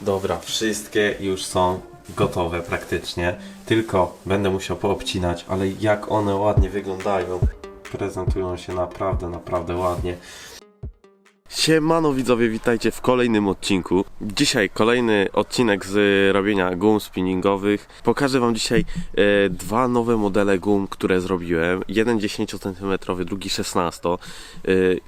Dobra, wszystkie już są gotowe praktycznie. Tylko będę musiał poobcinać, ale jak one ładnie wyglądają. Prezentują się naprawdę, naprawdę ładnie. Siemano widzowie, witajcie w kolejnym odcinku. Dzisiaj kolejny odcinek z robienia gum spinningowych. Pokażę wam dzisiaj e, dwa nowe modele gum, które zrobiłem. Jeden 10 cm, drugi 16. E,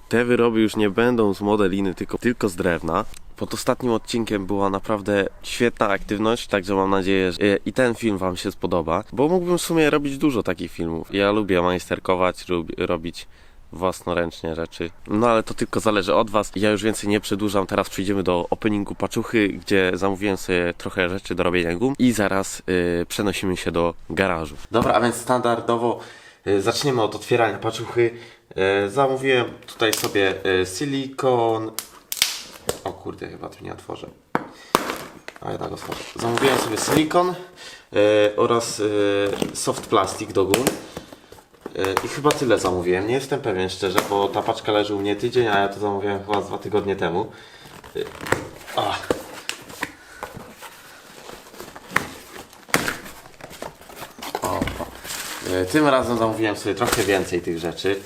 te wyroby już nie będą z modeliny, tylko, tylko z drewna. Pod ostatnim odcinkiem była naprawdę świetna aktywność, także mam nadzieję, że i ten film Wam się spodoba, bo mógłbym w sumie robić dużo takich filmów. Ja lubię majsterkować, lubię robić własnoręcznie rzeczy. No ale to tylko zależy od Was. Ja już więcej nie przedłużam. Teraz przejdziemy do openingu paczuchy, gdzie zamówiłem sobie trochę rzeczy do robienia gum i zaraz y, przenosimy się do garażu. Dobra, a więc standardowo y, zaczniemy od otwierania paczuchy. Y, zamówiłem tutaj sobie y, silikon. O kurde, chyba tu nie otworzę. A ja tak otworzę. Zamówiłem sobie silikon y, oraz y, soft plastik do gum. E, I chyba tyle zamówiłem. Nie jestem pewien szczerze, bo ta paczka leży u mnie tydzień, a ja to zamówiłem chyba dwa tygodnie temu. E, Tym razem zamówiłem sobie trochę więcej tych rzeczy.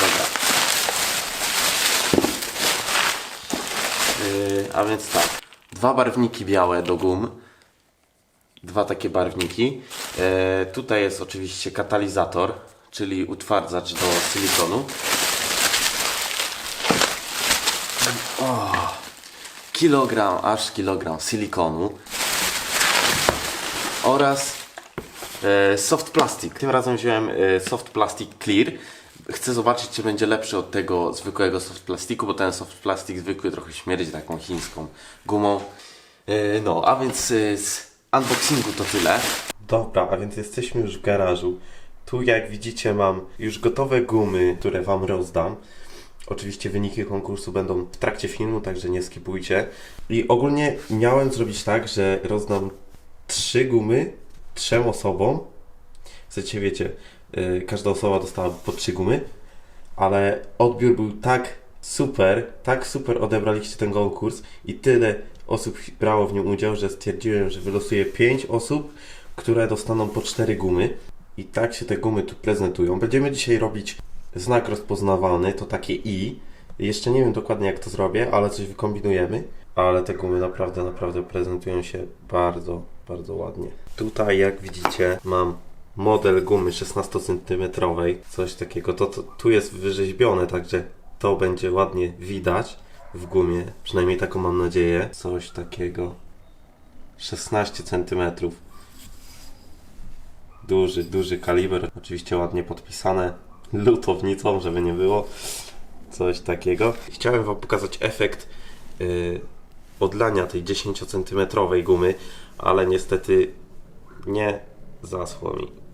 Dobra. E, A więc tak. Dwa barwniki białe do gum dwa takie barwniki. E, tutaj jest oczywiście katalizator, czyli utwardzacz do silikonu. O, kilogram, aż kilogram silikonu. Oraz e, soft plastic. Tym razem wziąłem e, soft plastic clear. Chcę zobaczyć, czy będzie lepszy od tego zwykłego soft plastiku, bo ten soft plastik zwykły trochę śmierdzi taką chińską gumą. E, No, a więc e, z unboxingu to tyle. Dobra, a więc jesteśmy już w garażu. Tu jak widzicie mam już gotowe gumy, które Wam rozdam. Oczywiście wyniki konkursu będą w trakcie filmu, także nie skipujcie. I ogólnie miałem zrobić tak, że rozdam trzy gumy trzem osobom. Chcecie, wiecie, yy, każda osoba dostała po trzy gumy, ale odbiór był tak super, tak super odebraliście ten konkurs i tyle osób brało w nim udział, że stwierdziłem, że wylosuję 5 osób, które dostaną po 4 gumy. I tak się te gumy tu prezentują. Będziemy dzisiaj robić znak rozpoznawany, to takie I. Jeszcze nie wiem dokładnie jak to zrobię, ale coś wykombinujemy. Ale te gumy naprawdę, naprawdę prezentują się bardzo, bardzo ładnie. Tutaj jak widzicie mam model gumy 16 cm, coś takiego. To, to tu jest wyrzeźbione, także to będzie ładnie widać w gumie. Przynajmniej taką mam nadzieję. Coś takiego. 16 cm. Duży, duży kaliber. Oczywiście ładnie podpisane lutownicą, żeby nie było. Coś takiego. Chciałem Wam pokazać efekt yy, odlania tej 10 cm gumy, ale niestety nie zaschło mi.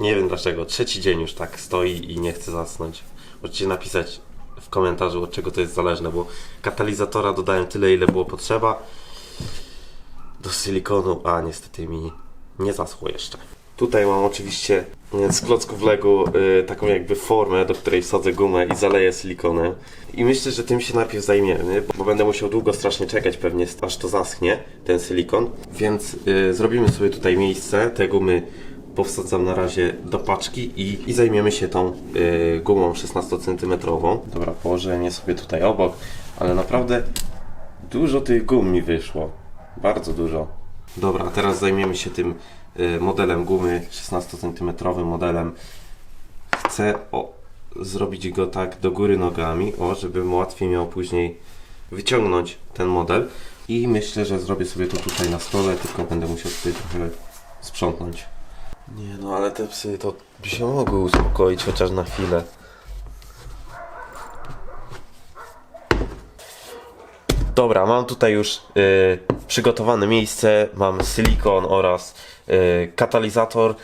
Nie wiem dlaczego. Trzeci dzień już tak stoi i nie chce zasnąć. Możecie napisać w komentarzu od czego to jest zależne, bo katalizatora dodałem tyle ile było potrzeba do silikonu, a niestety mi nie zaschło jeszcze. Tutaj mam oczywiście y, z klocków Lego y, taką jakby formę, do której wsadzę gumę i zaleję silikonem. I myślę, że tym się najpierw zajmiemy, bo będę musiał długo strasznie czekać pewnie, aż to zaschnie, ten silikon. Więc y, zrobimy sobie tutaj miejsce, te gumy powsadzam na razie do paczki i, i zajmiemy się tą y, gumą 16 cm. Dobra, położę nie sobie tutaj obok, ale naprawdę dużo tych gum mi wyszło. Bardzo dużo. Dobra, a teraz zajmiemy się tym y, modelem gumy 16 cm modelem. Chcę o, zrobić go tak do góry nogami, o, żebym łatwiej miał później wyciągnąć ten model. I myślę, że zrobię sobie to tutaj na stole, tylko będę musiał tutaj trochę sprzątnąć. Nie no, ale te psy to by się mogły uspokoić chociaż na chwilę. Dobra, mam tutaj już y, przygotowane miejsce, mam silikon oraz y, katalizator.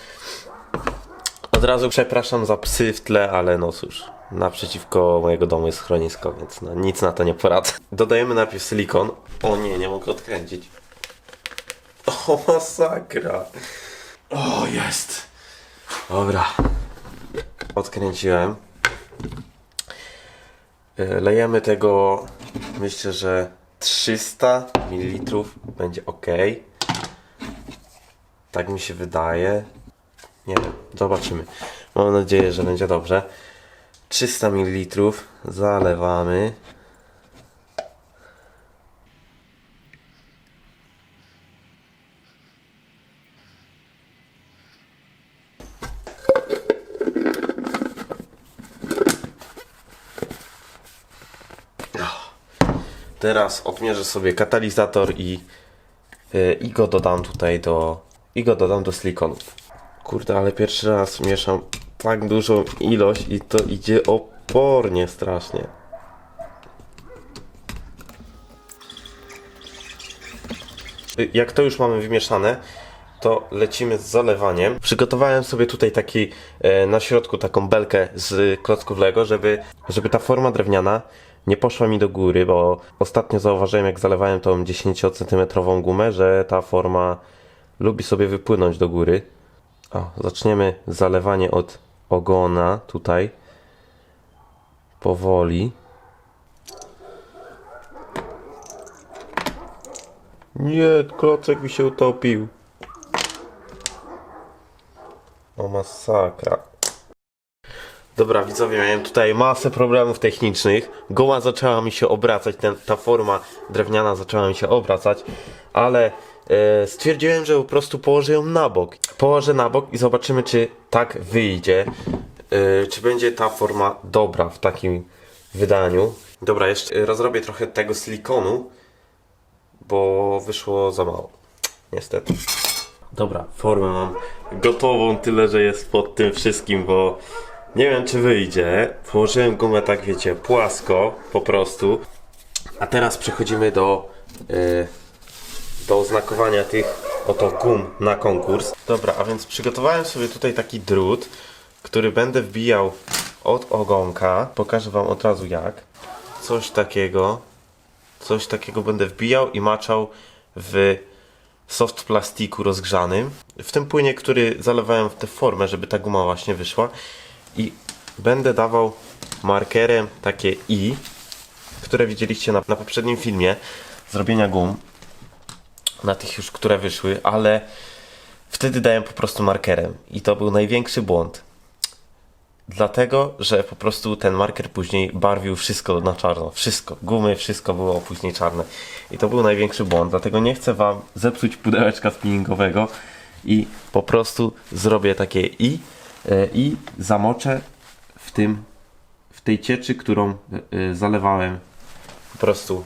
Od razu przepraszam za psy w tle, ale no cóż, naprzeciwko mojego domu jest schronisko, więc no, nic na to nie poradzę. Dodajemy najpierw silikon. O nie, nie mogę odkręcić. O, masakra. O, jest. Dobra. Odkręciłem. Y, Lejemy tego, myślę, że 300 ml będzie ok. Tak mi się wydaje. Nie wiem, zobaczymy. Mam nadzieję, że będzie dobrze. 300 ml zalewamy. Teraz odmierzę sobie katalizator i, yy, i go dodam tutaj do. I go dodam do silikonów. Kurde, ale pierwszy raz mieszam tak dużą ilość i to idzie opornie strasznie. Y, Jak to już mamy wymieszane, to lecimy z zalewaniem. Przygotowałem sobie tutaj taki e, na środku taką belkę z klocków Lego, żeby, żeby ta forma drewniana nie poszła mi do góry, bo ostatnio zauważyłem jak zalewałem tą 10 cm gumę, że ta forma lubi sobie wypłynąć do góry. O, zaczniemy zalewanie od ogona tutaj. Powoli. Nie, klocek mi się utopił. O masakra. Dobra, widzowie, miałem tutaj masę problemów technicznych. Goła zaczęła mi się obracać, ten, ta forma drewniana zaczęła mi się obracać, ale e, stwierdziłem, że po prostu położę ją na bok. Położę na bok i zobaczymy, czy tak wyjdzie. E, czy będzie ta forma dobra w takim wydaniu. Dobra, jeszcze rozrobię trochę tego silikonu, bo wyszło za mało. Niestety. Dobra, formę mam gotową, tyle że jest pod tym wszystkim, bo nie wiem czy wyjdzie. Położyłem gumę tak wiecie, płasko po prostu. A teraz przechodzimy do, yy, do oznakowania tych oto gum na konkurs. Dobra, a więc przygotowałem sobie tutaj taki drut, który będę wbijał od ogonka. Pokażę wam od razu jak. Coś takiego. Coś takiego będę wbijał i maczał w soft plastiku rozgrzanym. W tym płynie, który zalewałem w tę formę, żeby ta guma właśnie wyszła. I będę dawał markerem takie I, które widzieliście na, na poprzednim filmie zrobienia gum. Na tych już, które wyszły, ale wtedy dałem po prostu markerem. I to był największy błąd. Dlatego, że po prostu ten marker później barwił wszystko na czarno. Wszystko. Gumy, wszystko było później czarne. I to był największy błąd. Dlatego nie chcę Wam zepsuć pudełeczka spinningowego i po prostu zrobię takie i i zamoczę w tym, w tej cieczy, którą e, e, zalewałem po prostu,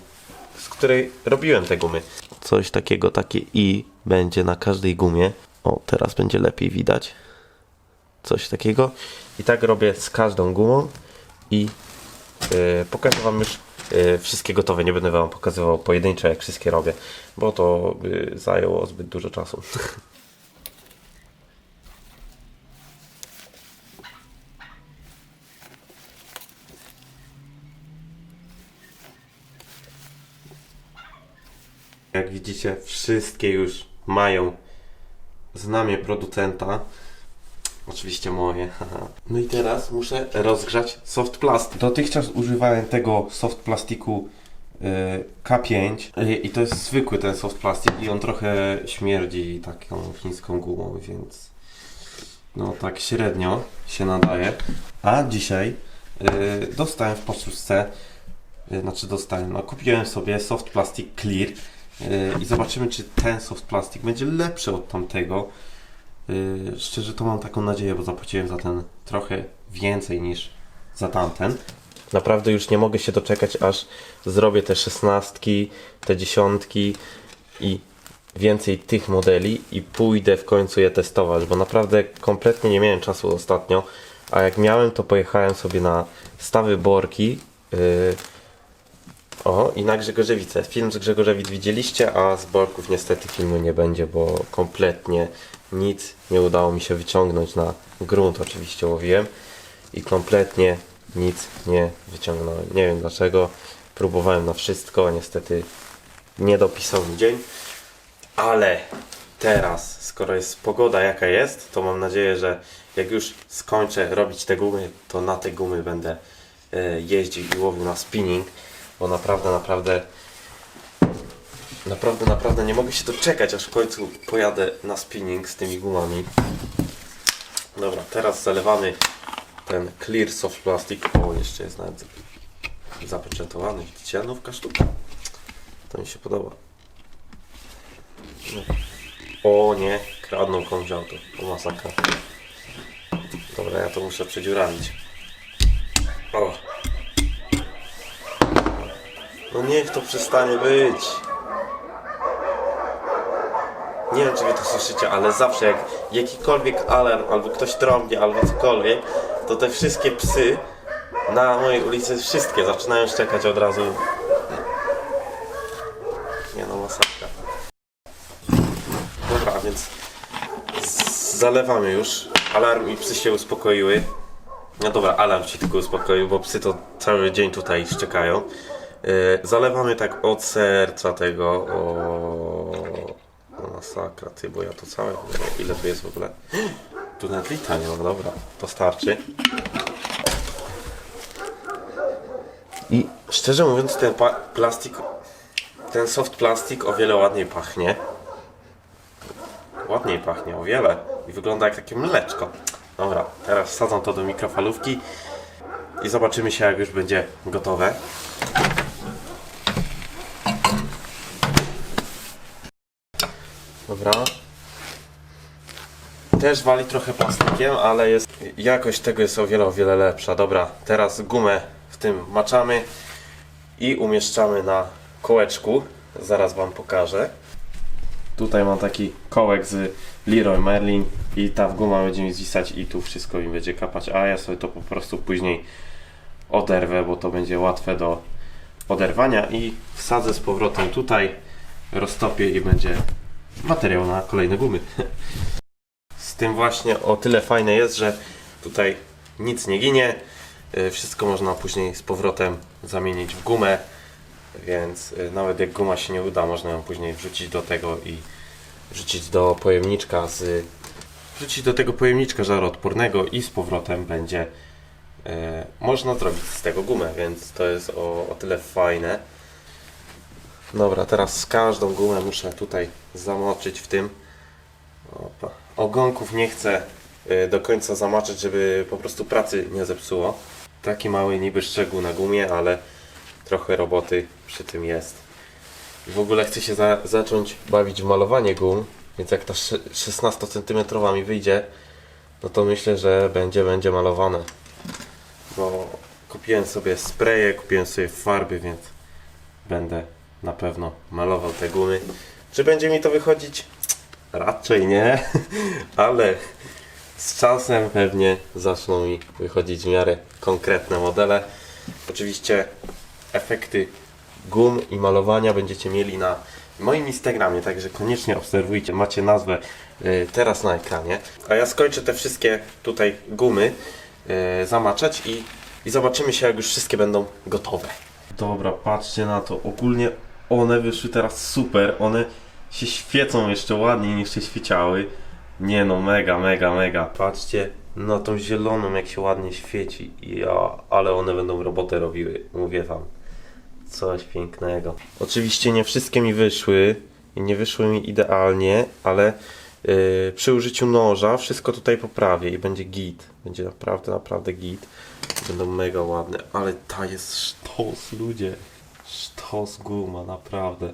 z której robiłem te gumy. Coś takiego, takie i będzie na każdej gumie. O, teraz będzie lepiej widać coś takiego. I tak robię z każdą gumą i yy, pokażę Wam już yy, wszystkie gotowe. Nie będę Wam pokazywał pojedynczo, jak wszystkie robię, bo to by zajęło zbyt dużo czasu. Jak widzicie, wszystkie już mają znamie producenta. Oczywiście moje. No i teraz muszę rozgrzać soft plastik. Dotychczas używałem tego soft plastiku y, K5 y, i to jest zwykły ten soft plastik i on trochę śmierdzi taką chińską gumą, więc no tak średnio się nadaje. A dzisiaj y, dostałem w pocztówce, znaczy dostałem, no kupiłem sobie soft plastic clear i zobaczymy czy ten soft plastik będzie lepszy od tamtego. Yy, szczerze to mam taką nadzieję, bo zapłaciłem za ten trochę więcej niż za tamten. Naprawdę już nie mogę się doczekać, aż zrobię te szesnastki, te dziesiątki i więcej tych modeli i pójdę w końcu je testować, bo naprawdę kompletnie nie miałem czasu ostatnio, a jak miałem to pojechałem sobie na stawy Borki yy, o i na Grzegorzewice. Film z Grzegorzewic widzieliście, a z Borków niestety filmu nie będzie, bo kompletnie nic nie udało mi się wyciągnąć na grunt oczywiście łowiłem i kompletnie nic nie wyciągnąłem. Nie wiem dlaczego. Próbowałem na wszystko, niestety nie dopisał mi dzień, ale teraz, skoro jest pogoda jaka jest, to mam nadzieję, że jak już skończę robić te gumy, to na te gumy będę e, jeździł i łowił na spinning, bo naprawdę, naprawdę Naprawdę, naprawdę nie mogę się doczekać, aż w końcu pojadę na spinning z tymi gumami. Dobra, teraz zalewamy ten clear soft plastic. O, jeszcze jest nawet zapieczętowany. Widzicie, nówka sztuka. To mi się podoba. O nie, kradną komuś auto. O masakra. Dobra, ja to muszę przedziurawić. O. No niech to przestanie być. Nie wiem, czy wy to słyszycie, ale zawsze jak jakikolwiek alarm, albo ktoś trąbi, albo cokolwiek, to te wszystkie psy na mojej ulicy, wszystkie zaczynają szczekać od razu. Nie no, masakra. Dobra, więc zalewamy już. Alarm i psy się uspokoiły. No dobra, alarm się tylko uspokoił, bo psy to cały dzień tutaj szczekają. Yy, zalewamy tak od serca tego. O, o masakra, ty, bo ja to całe. Ile tu jest w ogóle? Tu nawet lita nie ma, dobra, to starczy. I szczerze mówiąc, ten plastik, ten soft plastik o wiele ładniej pachnie. Ładniej pachnie, o wiele. I wygląda jak takie mleczko. Dobra, teraz wsadzam to do mikrofalówki i zobaczymy się, jak już będzie gotowe. Dobra. Też wali trochę plastikiem, ale jest jakość tego jest o wiele, o wiele lepsza. Dobra, teraz gumę w tym maczamy i umieszczamy na kołeczku. Zaraz Wam pokażę. Tutaj mam taki kołek z Leroy Merlin i ta guma będzie mi zwisać i tu wszystko mi będzie kapać, a ja sobie to po prostu później oderwę, bo to będzie łatwe do oderwania i wsadzę z powrotem tutaj, roztopię i będzie materiał na kolejne gumy. Z tym właśnie o tyle fajne jest, że tutaj nic nie ginie, y, wszystko można później z powrotem zamienić w gumę, więc y, nawet jak guma się nie uda, można ją później wrzucić do tego i wrzucić do pojemniczka z wrzucić do tego pojemniczka żaroodpornego i z powrotem będzie e, można zrobić z tego gumę, więc to jest o, o tyle fajne. Dobra, teraz każdą gumę muszę tutaj zamoczyć w tym. Opa. Ogonków nie chcę e, do końca zamaczyć, żeby po prostu pracy nie zepsuło. Taki mały niby szczegół na gumie, ale trochę roboty przy tym jest. W ogóle chcę się za, zacząć bawić w malowanie gum, więc jak ta sze- 16 cm mi wyjdzie, no to myślę, że będzie, będzie malowane. Bo kupiłem sobie spreje, kupiłem sobie farby, więc będę na pewno malował te gumy. Czy będzie mi to wychodzić? Raczej nie, ale z czasem pewnie zaczną mi wychodzić w miarę konkretne modele. Oczywiście efekty gum i malowania będziecie mieli na moim Instagramie, także koniecznie obserwujcie. Macie nazwę y, teraz na ekranie. A ja skończę te wszystkie tutaj gumy y, zamaczać i, i zobaczymy się, jak już wszystkie będą gotowe. Dobra, patrzcie na to. Ogólnie one wyszły teraz super. One się świecą jeszcze ładniej niż się świeciały. Nie no, mega, mega, mega. Patrzcie na tą zieloną, jak się ładnie świeci. Ja, ale one będą robotę robiły, mówię wam. Coś pięknego. Oczywiście nie wszystkie mi wyszły i nie wyszły mi idealnie, ale yy, przy użyciu noża wszystko tutaj poprawię i będzie git. Będzie naprawdę, naprawdę git. Będą mega ładne, ale ta jest sztos, ludzie. Sztos guma, naprawdę.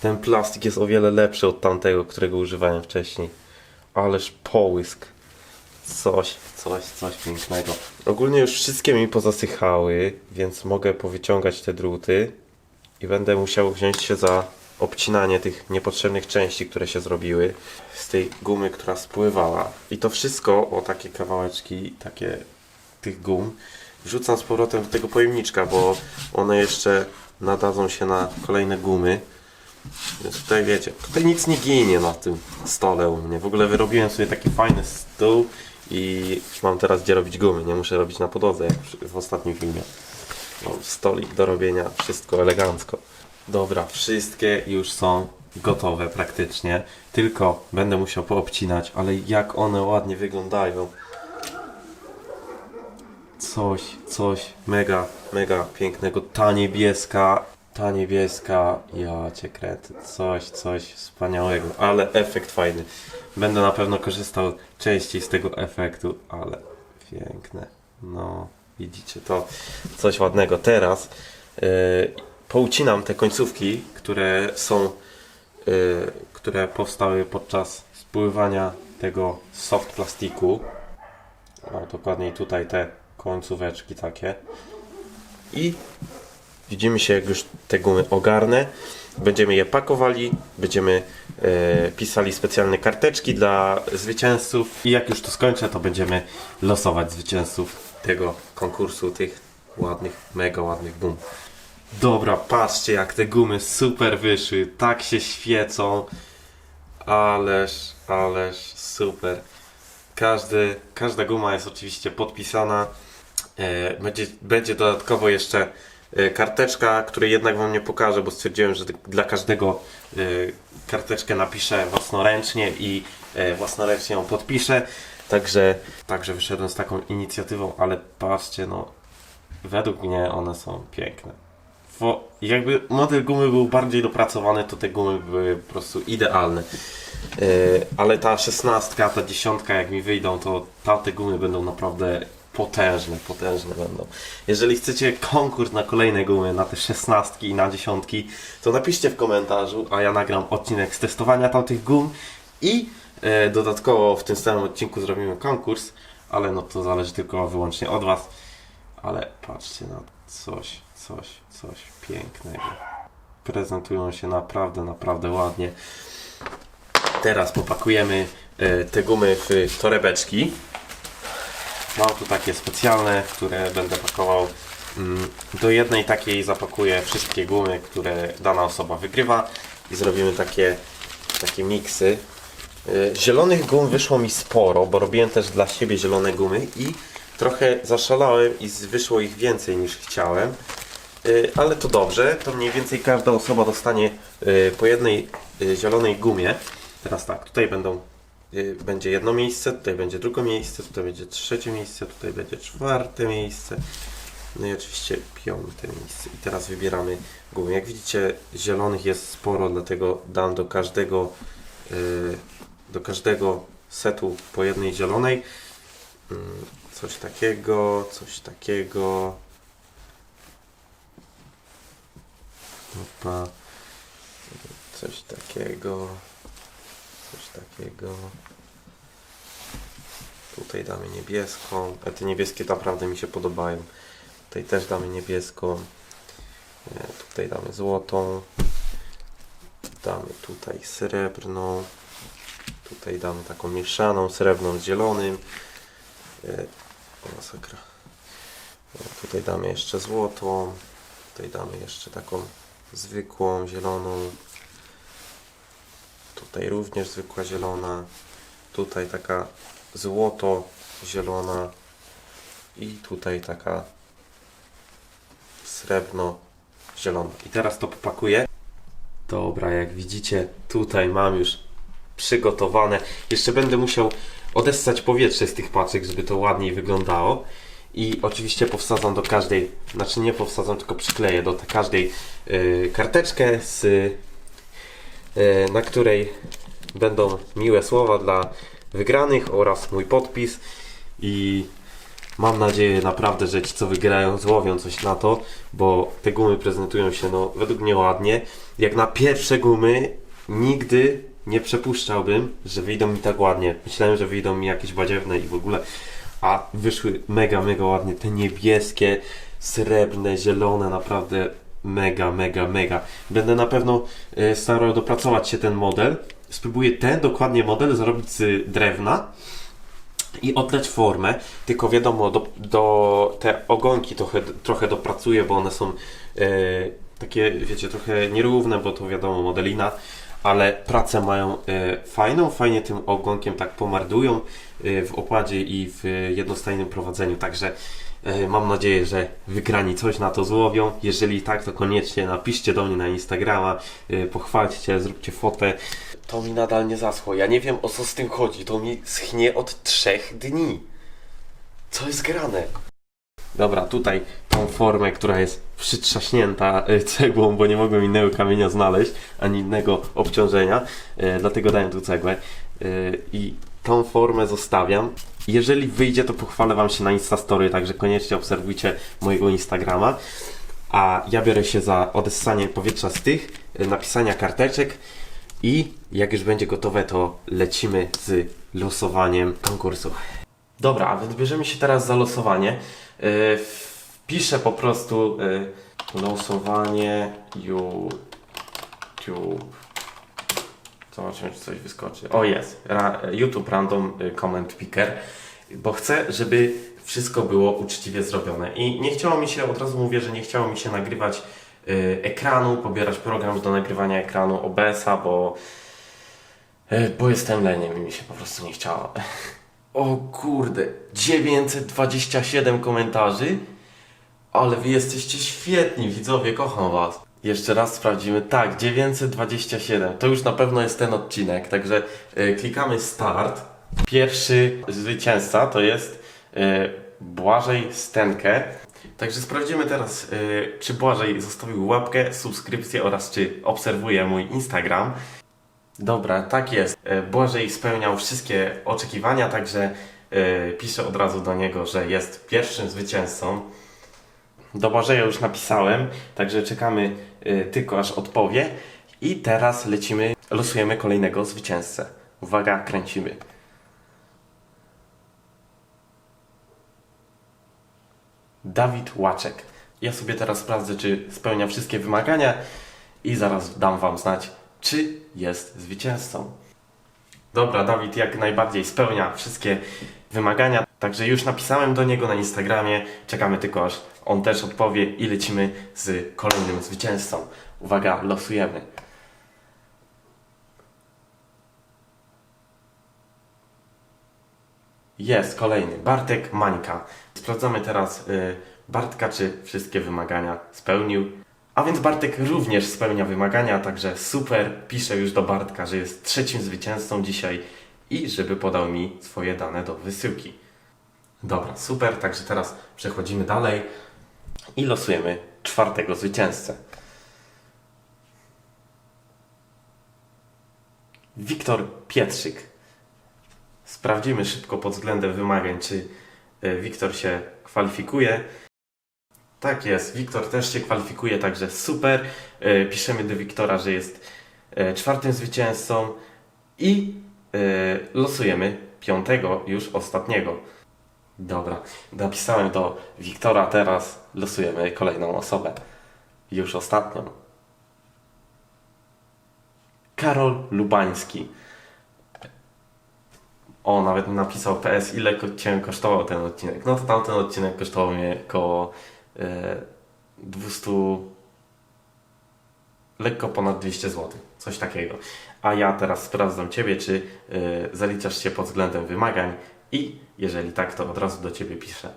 Ten plastik jest o wiele lepszy od tamtego, którego używałem wcześniej. Ależ połysk. Coś, coś, coś pięknego. Ogólnie już wszystkie mi pozasychały, więc mogę powyciągać te druty i będę musiał wziąć się za obcinanie tych niepotrzebnych części, które się zrobiły z tej gumy, która spływała. I to wszystko, o takie kawałeczki, takie tych gum, wrzucam z powrotem do tego pojemniczka, bo one jeszcze nadadzą się na kolejne gumy. Więc tutaj wiecie, tutaj nic nie ginie na tym stole u mnie. W ogóle wyrobiłem sobie taki fajny stół i mam teraz gdzie robić gumy. Nie muszę robić na podłodze jak w ostatnim filmie. Mam stolik do robienia, wszystko elegancko. Dobra, wszystkie już są gotowe praktycznie. Tylko będę musiał poobcinać, ale jak one ładnie wyglądają. Coś, coś mega, mega pięknego. Ta niebieska, Ta niebieska, ja cię kręcę, coś, coś wspaniałego, ale efekt fajny. Będę na pewno korzystał częściej z tego efektu, ale piękne. No, widzicie to, coś ładnego. Teraz yy, poucinam te końcówki, które są, yy, które powstały podczas spływania tego soft plastiku. O, dokładniej tutaj te końcóweczki takie. I widzimy się, jak już te gumy ogarnę. Będziemy je pakowali, będziemy e, pisali specjalne karteczki dla zwycięzców. I jak już to skończę, to będziemy losować zwycięzców tego konkursu, tych ładnych, mega ładnych gum. Dobra, patrzcie jak te gumy super wyszły, tak się świecą. Ależ, ależ super. Każdy, każda guma jest oczywiście podpisana. E, Będzie, będzie dodatkowo jeszcze e, karteczka, której jednak Wam nie pokażę, bo stwierdziłem, że dla każdego e, karteczkę napiszę własnoręcznie i własnoręcznie ją podpiszę. Także, także wyszedłem z taką inicjatywą, ale patrzcie, no według mnie one są piękne. Bo jakby model gumy był bardziej dopracowany, to te gumy były po prostu idealne. Ale ta szesnastka, ta dziesiątka, jak mi wyjdą, to tamte gumy będą naprawdę potężne, potężne będą. Jeżeli chcecie konkurs na kolejne gumy, na te szesnastki i na dziesiątki, to napiszcie w komentarzu, a ja nagram odcinek z testowania tamtych gum i e, dodatkowo w tym samym odcinku zrobimy konkurs, ale no to zależy tylko wyłącznie od Was. Ale patrzcie na coś, coś, coś pięknego. Prezentują się naprawdę, naprawdę ładnie. Teraz popakujemy e, te gumy w torebeczki. Mam tu takie specjalne, które będę pakował. Mm, Do jednej takiej zapakuję wszystkie gumy, które dana osoba wygrywa i zrobimy takie, takie miksy. Y, Zielonych gum wyszło mi sporo, bo robiłem też dla siebie zielone gumy i trochę zaszalałem i wyszło ich więcej niż chciałem. Y, Ale to dobrze, to mniej więcej każda osoba dostanie y, po jednej zielonej gumie. Teraz tak, tutaj będą będzie jedno miejsce, tutaj będzie drugie miejsce, tutaj będzie trzecie miejsce, tutaj będzie czwarte miejsce. No i oczywiście piąte miejsce. I teraz wybieramy gumy. Jak widzicie, zielonych jest sporo, dlatego dam do każdego y, do każdego setu po jednej zielonej. Mm, Coś takiego, coś takiego. Opa. Coś takiego. Coś takiego. Tutaj damy niebieską. A te niebieskie naprawdę mi się podobają. Tutaj też damy niebieską. E, Tutaj damy złotą. Damy tutaj srebrną. Tutaj damy taką mieszaną, srebrną z zielonym. E, O, masakra. E, Tutaj damy jeszcze złotą. Tutaj damy jeszcze taką zwykłą, zieloną. Tutaj również zwykła zielona. Tutaj taka złoto-zielona. I tutaj taka srebrno-zielona. I teraz to popakuję. Dobra, jak widzicie, tutaj mam już przygotowane. Jeszcze będę musiał odessać powietrze z tych paczek, żeby to ładniej wyglądało. I oczywiście powsadzam do każdej, znaczy nie powsadzam, tylko przykleję do każdej y, karteczkę, z, na której będą miłe słowa dla wygranych oraz mój podpis. I mam nadzieję naprawdę, że ci co wygrają złowią coś na to, bo te gumy prezentują się no, według mnie ładnie. Jak na pierwsze gumy nigdy nie przepuszczałbym, że wyjdą mi tak ładnie. Myślałem, że wyjdą mi jakieś badziewne i w ogóle, a wyszły mega, mega ładnie. Te niebieskie, srebrne, zielone, naprawdę mega, mega, mega. Będę na pewno e, starał dopracować się ten model. Spróbuję ten dokładnie model zrobić z drewna i oddać formę, tylko wiadomo, do, do te ogonki trochę, trochę dopracuję, bo one są e, takie, wiecie, trochę nierówne, bo to wiadomo, modelina, ale pracę mają e, fajną, fajnie tym ogonkiem tak pomardują e, w opładzie i w jednostajnym prowadzeniu, także mam nadzieję, że wygrani coś na to złowią, jeżeli tak, to koniecznie napiszcie do mnie na Instagrama, e, pochwalcie, zróbcie fotę, to mi nadal nie zaschło. Ja nie wiem o co z tym chodzi. To mi schnie od trzech dni. Co jest grane? Dobra, tutaj tą formę, która jest przytrzaśnięta y, cegłą, bo nie mogłem innego kamienia znaleźć, ani innego obciążenia, dlatego dałem tu cegłę. I tą formę zostawiam. Jeżeli wyjdzie, to pochwalę Wam się na Instastory, także koniecznie obserwujcie mojego Instagrama. A ja biorę się za odessanie powietrza z tych, y, napisania karteczek i jak już będzie gotowe, to lecimy z losowaniem konkursu. Dobra, a więc bierzemy się teraz za losowanie. Yy, wpiszę po prostu yy, losowanie YouTube. Zobaczymy, czy coś wyskoczy. O, jest. Ra YouTube Random y, Comment Picker. Bo chcę, żeby wszystko było uczciwie zrobione. I nie chciało mi się, od razu mówię, że nie chciało mi się nagrywać y, ekranu, pobierać program do nagrywania ekranu OBS-a, bo, y, bo jestem leniem i mi się po prostu nie chciało. O kurde, 927 komentarzy, ale wy jesteście świetni, widzowie, kocham was. Jeszcze raz sprawdzimy. Tak, 927. To już na pewno jest ten odcinek, także y, klikamy start. Pierwszy zwycięzca to jest y, Błażej Stenkę. Także sprawdzimy teraz, y, czy Błażej zostawił łapkę, subskrypcję oraz czy obserwuje mój Instagram. Dobra, tak jest. E, Błażej spełniał wszystkie oczekiwania, także e, piszę od razu do niego, że jest pierwszym zwycięzcą. Do Błażeja już napisałem, także czekamy e, tylko aż odpowie. I teraz lecimy, losujemy kolejnego zwycięzcę. Uwaga, kręcimy. Dawid Łaczek. Ja sobie teraz sprawdzę, czy spełnia wszystkie wymagania i zaraz dam Wam znać, czy jest zwycięzcą. Dobra, Dawid jak najbardziej spełnia wszystkie wymagania, także już napisałem do niego na Instagramie. Czekamy tylko aż on też odpowie i lecimy z kolejnym zwycięzcą. Uwaga, losujemy. Jest kolejny, Bartek Mańka. Sprawdzamy teraz y, Bartka, czy wszystkie wymagania spełnił. A więc Bartek również spełnia wymagania, także super. Piszę już do Bartka, że jest trzecim zwycięzcą dzisiaj i żeby podał mi swoje dane do wysyłki. Dobra, super. Także teraz przechodzimy dalej i losujemy czwartego zwycięzcę. Wiktor Pietrzyk. Sprawdzimy szybko pod względem wymagań, czy y, Wiktor się kwalifikuje. Tak jest, Wiktor też się kwalifikuje, także super. E, Piszemy do Wiktora, że jest e, czwartym zwycięzcą i e, losujemy piątego, już ostatniego. Dobra, napisałem do Wiktora, teraz losujemy kolejną osobę. Już ostatnią. Karol Lubański. O, nawet napisał PS, ile Cię kosztował ten odcinek. No to tamten odcinek kosztował mnie około e, 200, lekko ponad 200 zł, coś takiego. A ja teraz sprawdzam Ciebie, czy e, zaliczasz się pod względem wymagań i jeżeli tak, to od razu do Ciebie piszę.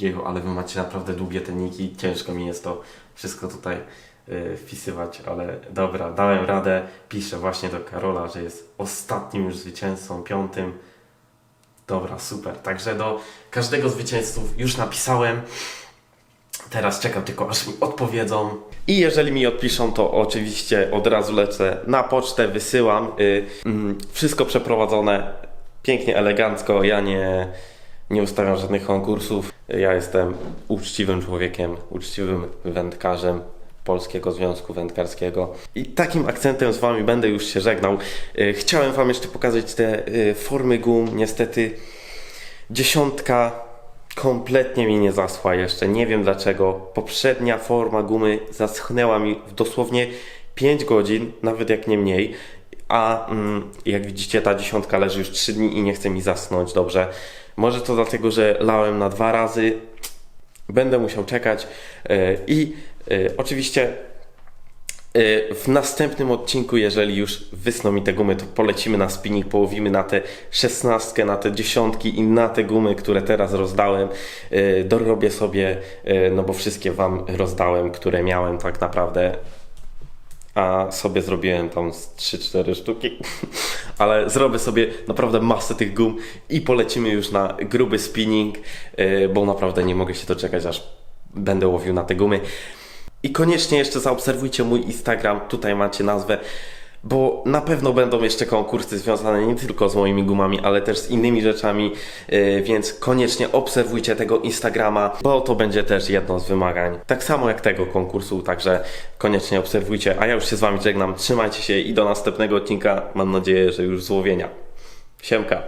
Jego, ale Wy macie naprawdę długie te niki, ciężko mi jest to wszystko tutaj e, wpisywać, ale dobra, dałem radę, piszę właśnie do Karola, że jest ostatnim już zwycięzcą, piątym. Dobra, super. Także do każdego zwycięzców już napisałem. Teraz czekam tylko aż mi odpowiedzą. I jeżeli mi odpiszą, to oczywiście od razu lecę na pocztę, wysyłam. Y, mm, wszystko przeprowadzone pięknie, elegancko. Ja nie, nie ustawiam żadnych konkursów. Ja jestem uczciwym człowiekiem, uczciwym wędkarzem. Polskiego Związku Wędkarskiego. I takim akcentem z Wami będę już się żegnał. Y, Chciałem Wam jeszcze pokazać te y, formy gum. Niestety dziesiątka kompletnie mi nie zaschła jeszcze. Nie wiem dlaczego. Poprzednia forma gumy zaschnęła mi w dosłownie 5 godzin, nawet jak nie mniej. A mm, jak widzicie, ta dziesiątka leży już 3 dni i nie chce mi zasnąć dobrze. Może to dlatego, że lałem na dwa razy. Będę musiał czekać. Yy, I yy, oczywiście Y, W następnym odcinku, jeżeli już wysną mi te gumy, to polecimy na spinning, połowimy na te szesnastkę, na te dziesiątki i na te gumy, które teraz rozdałem. Dorobię sobie, no bo wszystkie Wam rozdałem, które miałem tak naprawdę. A sobie zrobiłem tam z 3-4 sztuki, ale zrobię sobie naprawdę masę tych gum i polecimy już na gruby spinning, y, bo naprawdę nie mogę się doczekać, aż będę łowił na te gumy. I koniecznie jeszcze zaobserwujcie mój Instagram, tutaj macie nazwę, bo na pewno będą jeszcze konkursy związane nie tylko z moimi gumami, ale też z innymi rzeczami, yy, więc koniecznie obserwujcie tego Instagrama, bo to będzie też jedno z wymagań. Tak samo jak tego konkursu, także koniecznie obserwujcie. A ja już się z Wami żegnam, trzymajcie się i do następnego odcinka, mam nadzieję, że już z łowienia. Siemka.